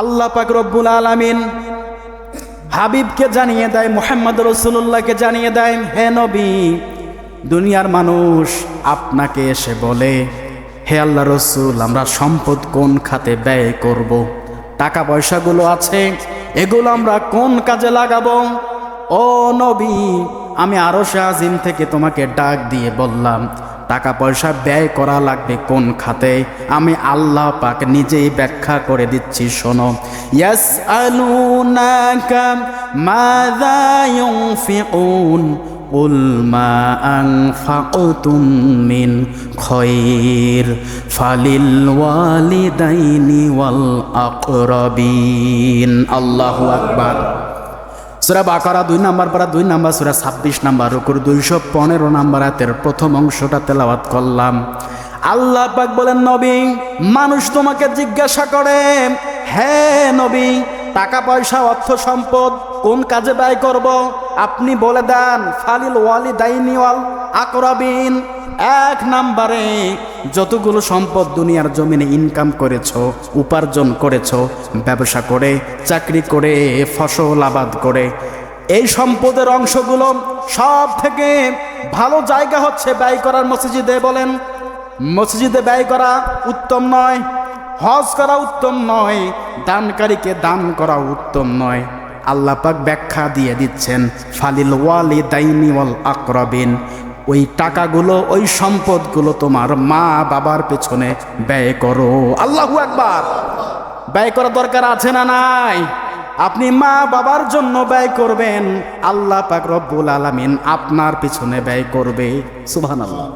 আল্লাহ পাক রব্বুল আলামিন হাবিবকে জানিয়ে দেয়, মোহাম্মদ রসুল্লাহকে জানিয়ে দেয়, হে নবী, দুনিয়ার মানুষ আপনাকে এসে বলে, হে আল্লাহ রসুল, আমরা সম্পদ কোন খাতে ব্যয় করব। টাকা পয়সাগুলো আছে, এগুলো আমরা কোন কাজে লাগাবো ও নবী, আমি আরও আজিম থেকে তোমাকে ডাক দিয়ে বললাম টাকা পয়সা ব্যয় করা লাগবে কোন খাতে আমি আল্লাহ পাক নিজেই ব্যাখ্যা করে দিচ্ছি শোনো ইয়াস আলুনাকা মাযা ইউনফিকুন قل ما أنفقتم من خير فللوالدين والأقربين الله أكبر সুরা বাকারা দুই নাম্বার পারা দুই নাম্বার সুরা ছাব্বিশ নাম্বার, রুকুর দুইশো পনেরো নাম্বার হাতের প্রথম অংশটা তেলাওয়াত করলাম। আল্লাহ পাক বলেন, নবী, মানুষ তোমাকে জিজ্ঞাসা করে, হে নবী, টাকা, পয়সা, অর্থ, সম্পদ কোন কাজে ব্যয় করব? আপনি বলে দেন, ফালিল ওয়ালি দাইনিওয়াল আকরাবিন। এক নাম্বারে যতগুলো সম্পদ দুনিয়ার জমিনে ইনকাম করেছ, উপার্জন করেছ, ব্যবসা করে, চাকরি করে, ফসল আবাদ করে, এই সম্পদের অংশগুলো সব থেকে ভালো জায়গা হচ্ছে ব্যয় করার মসজিদে বলেন। মসজিদে ব্যয় করা উত্তম নয়, হজ করা উত্তম নয়, দানকারীকে দান করা উত্তম নয়। আল্লাহ পাক ব্যাখ্যা দিয়ে দিচ্ছেন, ফালিল ওয়ালি দাইনি ওয়াল আকরবিন। ওই টাকাগুলো, ওই সম্পদগুলো তোমার মা বাবার পেছনে ব্যয় করো। আল্লাহু একবার ব্যয় করা দরকার আছে না নাই? আপনি মা বাবার জন্য ব্যয় করবেন, আল্লাহ পাক রব্বুল আলামিন আপনার পিছনে ব্যয় করবে। সুবহানাল্লাহ।